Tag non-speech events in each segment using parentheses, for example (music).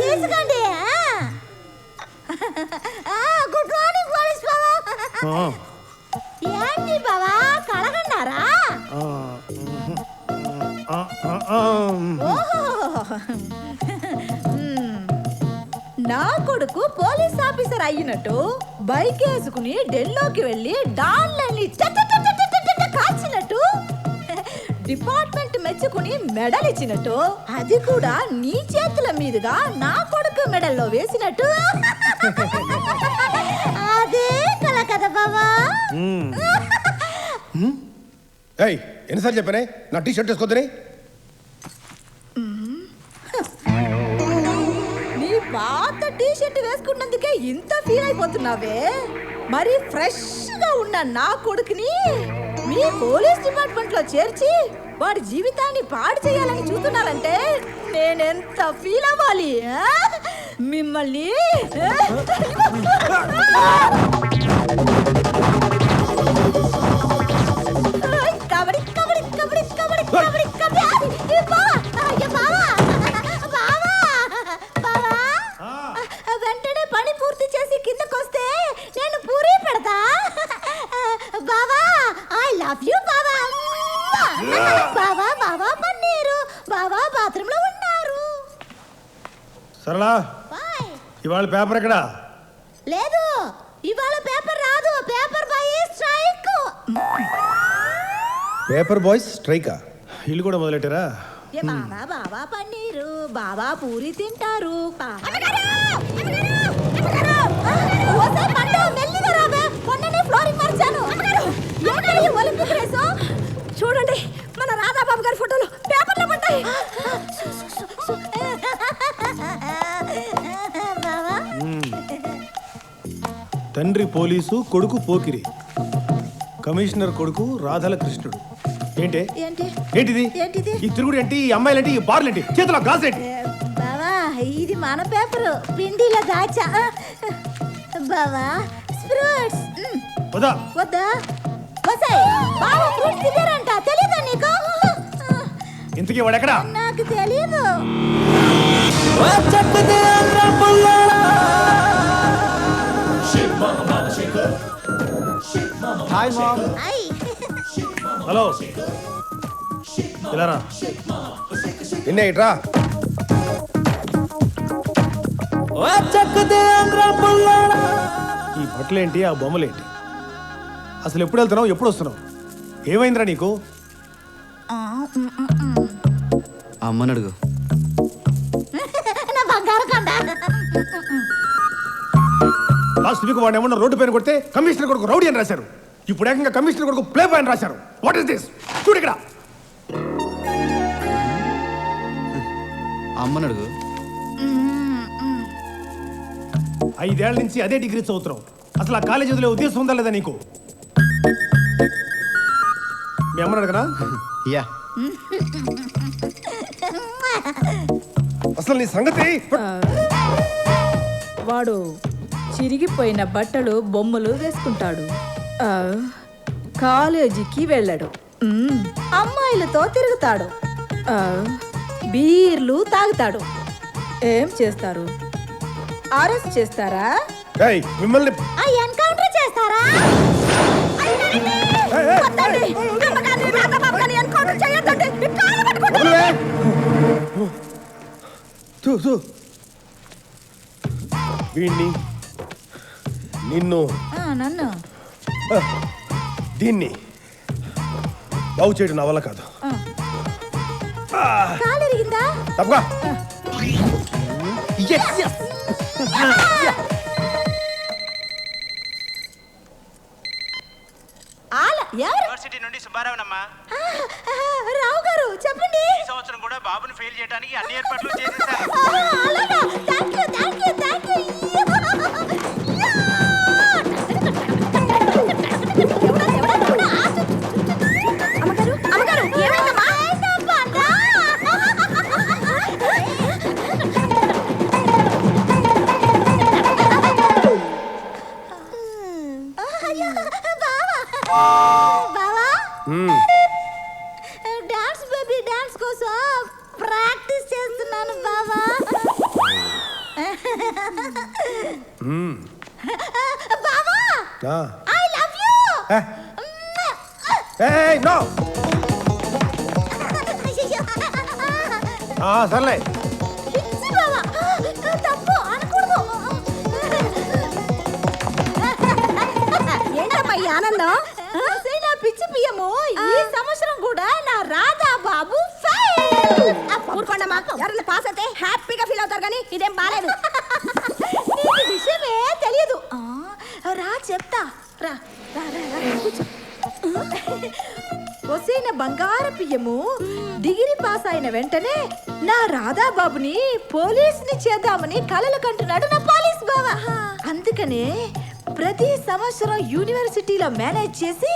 తీసుకోండి. Good morning police బావా ఏంటి బావా కడగన్నారా. నా కొడుకు పోలీస్ ఆఫీసర్ అయినట్టు బైక్ వేసుకుని ఢిల్లీకి వెళ్ళి డాన్లని కాల్చినట్టు. డిపార్ట్మెంట్ మెచ్చుకుని మెడల్ ఇచ్చినట్టు అది కూడా నీ చేతుల మీదుగా నా కొడుకు మెడల్లో వేసినట్టు. అదే కల కదా బాబా ఏయ్ ఎన్నిసార్లు చెప్పానే? నా టీ షర్ట్ వేసుకోద్దని. నీ పాత టీ షర్ట్ వేసుకున్నందుకే ఇంత ఫీల్ అయిపోతున్నావే. మరి ఫ్రెష్గా ఉన్న నా కొడుకుని మీ పోలీస్ డిపార్ట్మెంట్లో చేర్చి వాడి జీవితాన్ని పాడు చేయాలని చూస్తున్నారంటే నేనెంత ఫీల్ అవ్వాలి? మిమ్మల్ని (laughs) సరళా బాయ్ ఇవాళ పేపర్ ఎక్కడ లేదు ఇవాళ పేపర్ రాదు paper boy strike paper boys స్ట్రైకా ఇల్లు కూడా మొదలెట్టారా ఏ బావా బావా పన్నీరు బావా పూరి తింటారు చూడండి మన రాధాబాబు గారి ఫోటోలు పేపర్లో పడ్డాయి తండ్రి పోలీసు కొడుకు పోకిరి. కమిషనర్ కొడుకు రాధల కృష్ణుడు ఏంటి? ఏంటి? ఏంటిది? ఏంటిది? ఈ తిరుగుడు ఏంటి? ఈ అమ్మాయిలేంటి? ఈ బార్లు ఏంటి చేతిలో గాజు ఏంటి? బావా ఇది మన పేపరు. పిండిలో దాచా. బావా ఫ్రూట్స్. వదా. వద్దా? వసాయ్ బావా ఫ్రూట్స్ తిన్నారంట. తెలీదా నీకు? ఇంతకీ వాడు ఎక్కడా నాకు తెలీదు. హాయ్ మామ్ ఐ హలో ఇలా రా నిన్నే ఇట్రా? ఈ బట్టలేంటి ఆ బొమ్మలేంటి? అసలు ఎప్పుడు వెళ్తున్నావు ఎప్పుడు వస్తున్నావు? ఏమైందిరా నీకు? అమ్మని అడుగు. లాస్ట్ వీక్ వాడిని ఏమన్నా రోడ్డు పైన కొడితే కమిషనర్ కొడుకు రౌడీ అని రాశారు. ఇప్పుడు ఏకంగా కమిషనర్ కొడుకు ప్లే అని రాశారు. వాట్ ఇస్ దిస్ చూడు ఇక్కడ. అమ్మని అడుగు. ఐదేళ్ళ నుంచి అదే డిగ్రీ చదువుతున్నావు. అసలు ఆ కాలేజీ వదిలే ఉద్దేశం ఉందా లేదా నీకు? మీ అమ్మని అడగనా? యా. అసలు నీ సంగతి? వాడు చిరిగిపోయిన బట్టలు బొమ్మలు వేసుకుంటాడు. కాలేజీకి వెళ్ళాడు. మ్మ్. అమ్మాయిలతో తిరుగుతాడు. ఆ, బీర్లు తాగుతాడు. ఏం చేస్తారు? అరెస్ట్ చేస్తారా? ఏయ్, మిమ్మల్ని ఆ ఎన్కౌంటర్ చేస్తారా. వీణ్ణి నిన్ను ఆ, నన్ను. దీన్ని బాగు చేయడం నా వల్ల కాదు. తప్పగా. యూనివర్సిటీ నుండి సుబ్బారావునమ్మా. రావు గారు చెప్పండి. ఈ సంవత్సరం కూడా బాబుని ఫెయిల్ చేయడానికి అన్ని ఏర్పాట్లు చేసేసారు. (laughs) బావా ఆ. ఐ లవ్ యూ ఏయ్, నో ఆ, సర్లే ఆనందం? నా పిచ్చి పియ్యము. ఈ సంవత్సరం కూడా నా రాధా బాబు ఊరుకోండి మాకు ఎవరైనా పాస్ అయితే హ్యాపీగా ఫీల్ అవుతారు కానీ ఇదేం బాలేదు. చెప్తా. రా రా రా కూర్చో. డిగ్రీ పాస్ అయిన వెంటనే నా రాధా బాబుని పోలీసుని చేద్దామని కలలు కంటున్నాడు నా పోలీస్ బావ. అందుకనే ప్రతి సంవత్సరం యూనివర్సిటీలో మేనేజ్ చేసి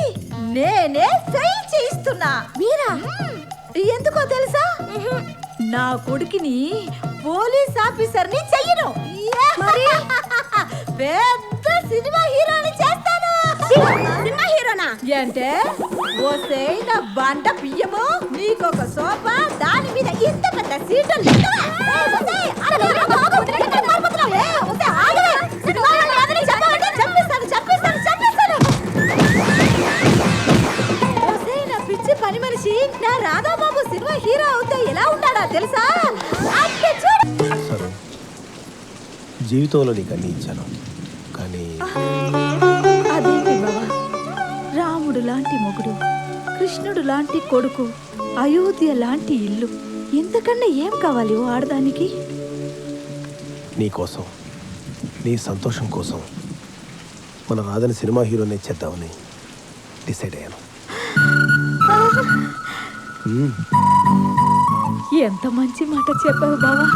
నేనే ఫెయిల్ చేయిస్తున్నా. మీరా? ఎందుకో తెలుసా? నా కొడుకుని పోలీస్ ఆఫీసర్ని చెయ్యను. పెద్ద సినిమా చేస్తాను సినిమా హీరోనా? అంటే ఓసే నా బండ బియ్యము నీకొక సోఫా దాని మీద ఇంత పెద్ద సీటు పని మనిషి నా రాధాబాబు సినిమా హీరో అవుతే ఎలా ఉంటాడా తెలుసా? జీవితంలో నీకు అన్ని ఇచ్చాను. మొగుడు కృష్ణుడు లాంటి కొడుకు అయోధ్య లాంటి ఇల్లు. ఇంతకన్నా ఏం కావాలి ఓ ఆడదానికి? నీ కోసం నీ సంతోషం కోసం మన రాధని సినిమా హీరోనే చేద్దామని డిసైడ్ అయ్యాను. ఎంత మంచి మాట చెప్పావు బావా.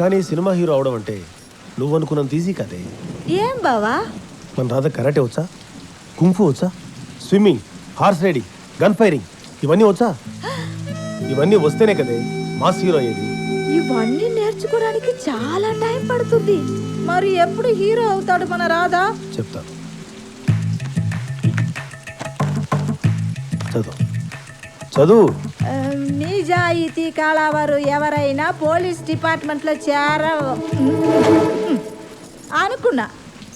కానీ సినిమా హీరో అవడం అంటే నువ్వు అనుకున్నంత ఈజీ కదే. ఏం బావా? మన రాధ కరాటే వచ్చా? కుంఫు వచ్చా? Swimming horse riding gun firing ఇవన్నీ వచ్చా? ఇవన్నీ వస్తేనే కదే మాస్ హీరో అయ్యేది. ఇవన్నీ నేర్చుకోవడానికి చాలా టైం పడుతుంది. మరి ఎప్పుడు హీరో అవుతాడు మన రాధా? చెప్తాను చదువు. చదువు. నిజాయితీ కలవారు ఎవరైనా పోలీస్ డిపార్ట్మెంట్లో చేర అనుకున్నా.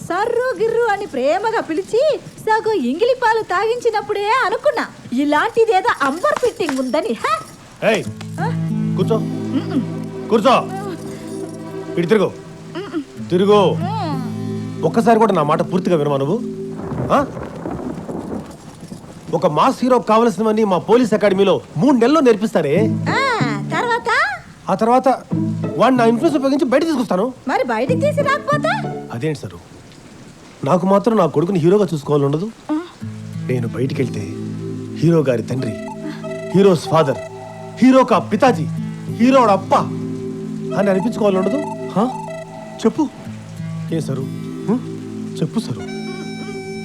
సర్రు గిర్రు అని ప్రేమగా పిలిచి సగం ఇంగిలి పాలు తాగించినప్పుడే అనుకున్నా ఇలాంటిదేదో అంబర్ ఫిట్టింగ్ ఉందని హ! ఏయ్ ఆ? కూర్చో. కూర్చో. ఇటు తిరుగు. తిరుగు. ఒక్కసారి కూడా నా మాట పూర్తిగా వినమా నువ్వు? ఆ? ఒక మాస్ హీరో కావలసినవన్నీ మా పోలీస్ అకాడమీలో మూడు నెలల్లో నేర్పిస్తారే ఆ, తర్వాత? ఆ తర్వాత వాడిని నా ఇన్ఫ్లుయెన్స్ ఉపయోగించి బయట తీసుకొస్తాను. మరి బయటికి తీసి రాకపోతే? అదేంటి సారు? నాకు మాత్రం నా కొడుకుని హీరోగా చూసుకోవాలని ఉండదు. నేను బయటికి వెళ్తే హీరో గారి తండ్రి హీరోస్ ఫాదర్ హీరో కా పితాజీ హీరో అప్ప అని అనిపించుకోవాలని ఉండదు. హా? చెప్పు. ఏ సరు? హ్మ్? చెప్పు సరు.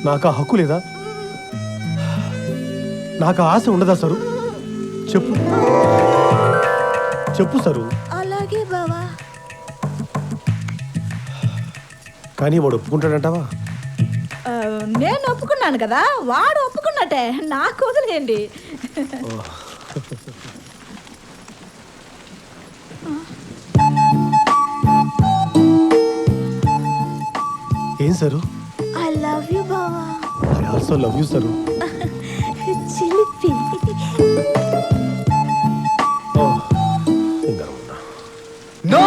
నాకు ఆ హక్కు లేదా? నాకు ఆ ఆశ ఉండదా సరు? చెప్పు. చెప్పు సరు. అలాగే బావా. కానీ వాడు ఒప్పుకుంటాడంటావా? నేను ఒప్పుకున్నాను కదా వాడు ఒప్పుకున్నట్టే నాకు వదిలేయండి. ఏం సరు? ఐ లవ్ యూ బావా. I also love you sir. చిలిపి. నో!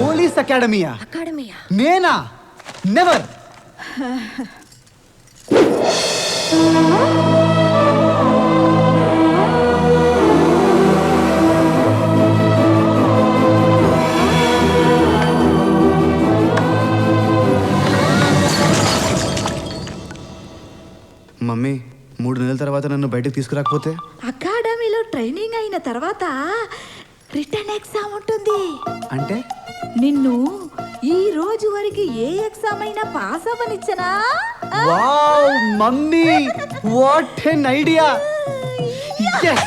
పోలీస్ అకాడమీయా? అకాడమీయా? నేనా? నెవర్ మమ్మీ మూడు నెలల తర్వాత నన్ను బయటకు తీసుకురాకపోతే? అకాడమీలో ట్రైనింగ్ అయిన తర్వాత రిటర్న్ ఎగ్జామ్ ఉంటుంది. అంటే? నిన్ను ఈ రోజు వరకు ఏ ఎగ్జామ్ అయినా pass అవ్వనిచ్చనా? Wow mummy what an idea yes